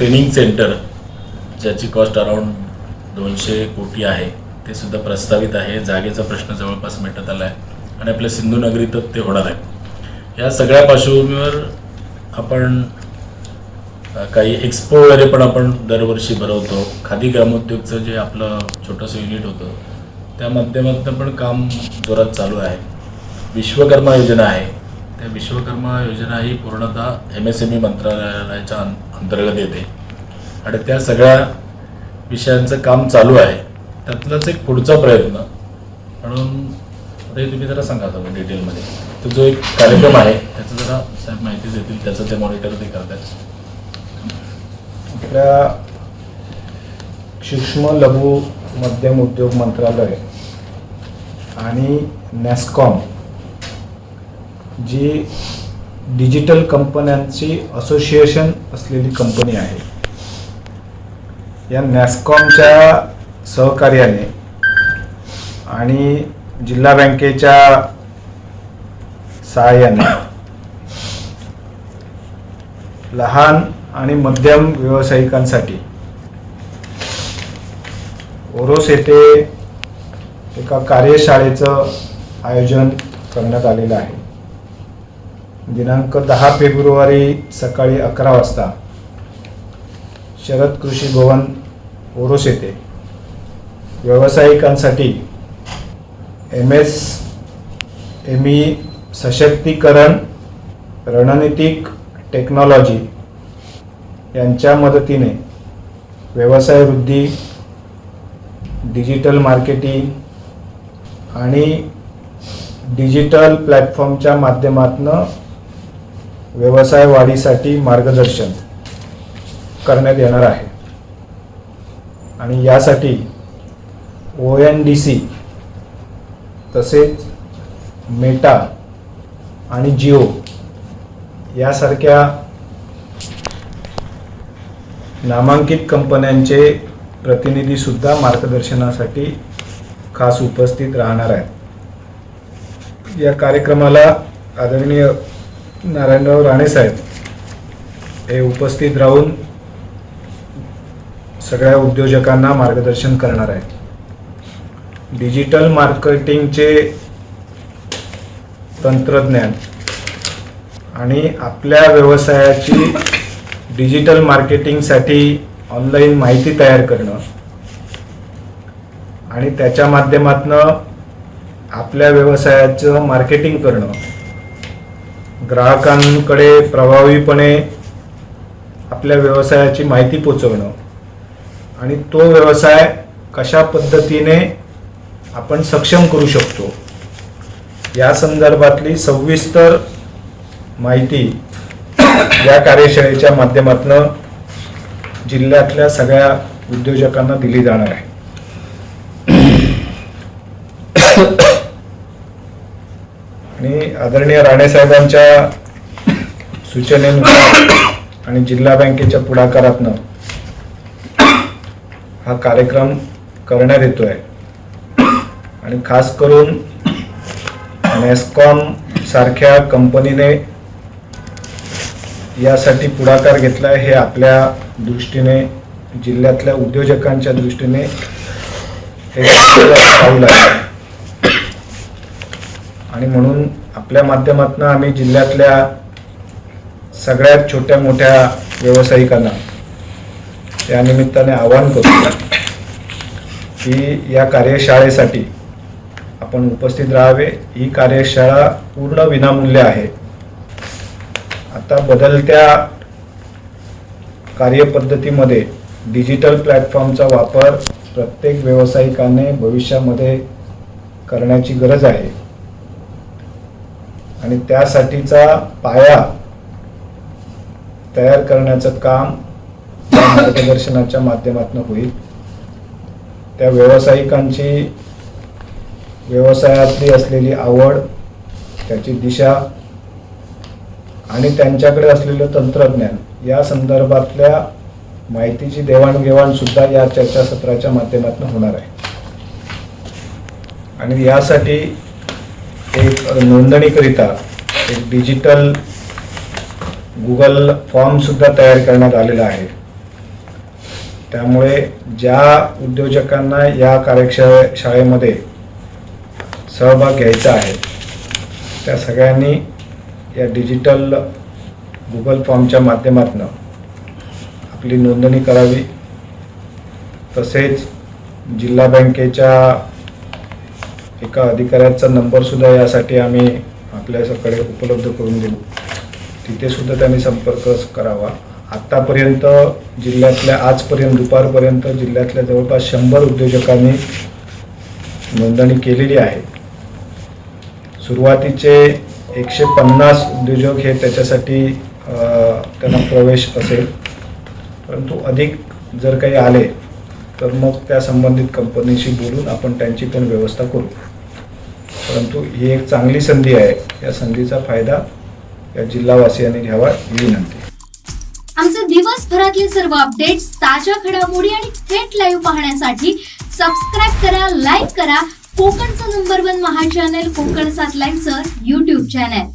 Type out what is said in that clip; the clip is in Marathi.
ट्रेनिंग सेंटर ज्याची कॉस्ट अराऊंड दोनशे कोटी आहे ते सुद्धा प्रस्तावित आहे. जागेचा प्रश्न जवळपास मिटत आला आहे आणि आपल्या सिंधुनगरीतच ते होणार आहे. या सगळ्या पार्श्वभूमीवर आपण काही एक्सपो वगैरे पण आपण दरवर्षी भरवतो. खादी ग्रामोद्योगचं जे आपलं छोटंसं युनिट होतं त्या माध्यमातून पण काम जोरात चालू आहे. विश्वकर्मा योजना आहे. त्या विश्वकर्मा योजना ही पूर्णतः एम एस एम ई मंत्रालयाच्या अंतर्गत येते. आणि त्या सगळ्या विषयांचं काम चालू आहे. त्यातलाच एक पुढचा प्रयत्न. म्हणून आता तुम्ही जरा सांगा आता डिटेलमध्ये. तो जो एक कार्यक्रम आहे त्याचं जरा साहेब माहिती देतील त्याचं ते मॉनिटर ते करतात. आपल्या सूक्ष्म लघु मध्यम उद्योग मंत्रालय आणि नॅस्कॉम जी डिजिटल कंपन्यांची असोसिएशन असलेली कंपनी आहे. या नॅस्कॉमच्या सहकार्याने आणि जिल्हा बँकेच्या सहाय्याने लहान आणि मध्यम व्यावसायिकांसाठी ओरोस येथे एका कार्यशाळेचं आयोजन करण्यात आलेलं आहे. दिनांक दहा फेब्रुवारी सकाळी अकरा वाजता शरद कृषी भवन ओरोस येथे व्यावसायिकांसाठी एम एस एम ई सशक्तीकरण रणनीतिक टेक्नॉलॉजी यांच्या मदतीने व्यवसाय वृद्धी डिजिटल मार्केटिंग आणि डिजिटल प्लॅटफॉर्मच्या माध्यमातून व्यवसाय वाढीसाठी मार्गदर्शन करण्यात येणार आहे. आणि यासाठी ओ एन डी सी तसेच मेटा आणि जिओ यासारख्या नामांकित कंपन्यांचे प्रतिनिधीसुद्धा मार्गदर्शनासाठी खास उपस्थित राहणार आहेत. या कार्यक्रमाला आदरणीय नारायणराव राणेसाहेब हे उपस्थित राहून सगळ्या उद्योजकांना मार्गदर्शन करणार आहेत. डिजिटल मार्केटिंगचे तंत्रज्ञान आणि आपल्या व्यवसायाची डिजिटल मार्केटिंगसाठी ऑनलाईन माहिती तयार करणं आणि त्याच्या माध्यमातनं आपल्या व्यवसायाचं मार्केटिंग करणं ग्राहकांकडे प्रभावीपणे आपल्या व्यवसायाची माहिती पोचवणं. आणि तो व्यवसाय कशा पद्धतीने आपण सक्षम करू शकतो या संदर्भातली सविस्तर माहिती या कार्यशाळेच्या माध्यमातून जिल्ह्यातल्या सगळ्या उद्योजकांना दिली जाणार आहे. आणि आदरणीय राणेसाहेबांच्या सूचनेनुसार आणि जिल्हा बँकेच्या पुढाकारातनं हा कार्यक्रम करण्यात येतो आहे आणि खास करून नेस्कॉम सारख्या कंपनीने यासाठी पुढाकार घेतला आहे हे आपल्या दृष्टीने जिल्ह्यातल्या उद्योजकांच्या दृष्टीने हे पाऊल आहे आणि म्हणून आपल्या माध्यमातून आम्ही जिल्ह्यातल्या सगळ्यात छोट्या मोठ्या व्यावसायिकांना या निमित्ताने आवाहन करतो की या कार्यशाळेसाठी आपण उपस्थित राहावे. ही कार्यशाळा पूर्ण विनामूल्य आहे. आता बदलत्या कार्यपद्धतीमध्ये डिजिटल प्लॅटफॉर्मचा वापर प्रत्येक व्यावसायिकाने भविष्यामध्ये करण्याची गरज आहे. आणि त्यासाठीचा पाया तयार करण्याचं काम मार्गदर्शनाच्या माध्यमातून होईल. त्या व्यावसायिकांची व्यवसायातली असलेली आवड त्याची दिशा आणि त्यांच्याकडे असलेलं तंत्रज्ञान या संदर्भातल्या माहितीची देवाणघेवाण सुद्धा या चर्चासत्राच्या माध्यमातून होणार आहे. आणि यासाठी एक नोंदणीकरिता एक डिजिटल गुगल फॉर्मसुद्धा तयार करण्यात आलेला आहे. त्यामुळे ज्या उद्योजकांना या कार्यशाळे शाळेमध्ये सहभाग घ्यायचा आहे त्या सगळ्यांनी या डिजिटल गुगल फॉर्मच्या माध्यमातून आपली नोंदणी करावी. तसेच जिल्हा बँकेच्या एका अधिकाऱ्याचा नंबरसुद्धा यासाठी आम्ही आपल्याकडे उपलब्ध करून देऊ. तिथे सुद्धा त्यांनी संपर्क करावा. आत्तापर्यंत जिल्ह्यातल्या आजपर्यंत दुपारपर्यंत जिल्ह्यातल्या जवळपास शंभर उद्योजकांनी नोंदणी केलेली आहे. सुरुवातीचे एकशे पन्नास उद्योजक हे त्याच्यासाठी त्यांना प्रवेश असेल. परंतु अधिक जर काही आले तर मग त्या संबंधित कंपनीशी बोलून आपण त्यांची पण व्यवस्था करू. परंतु ही एक चांगली संधी आहे. या संधीचा फायदा या जिल्हावासियांनी घ्यावा ही विनंती. आमचे दिवसभरातले सर्व अपडेट्स ताज्या घडामोडी आणि थेट लाईव्ह पाहण्यासाठी सबस्क्राईब करा लाईक करा. कोकणचं नंबर वन महा चॅनल कोकण सात लाईनचं युट्यूब चॅनल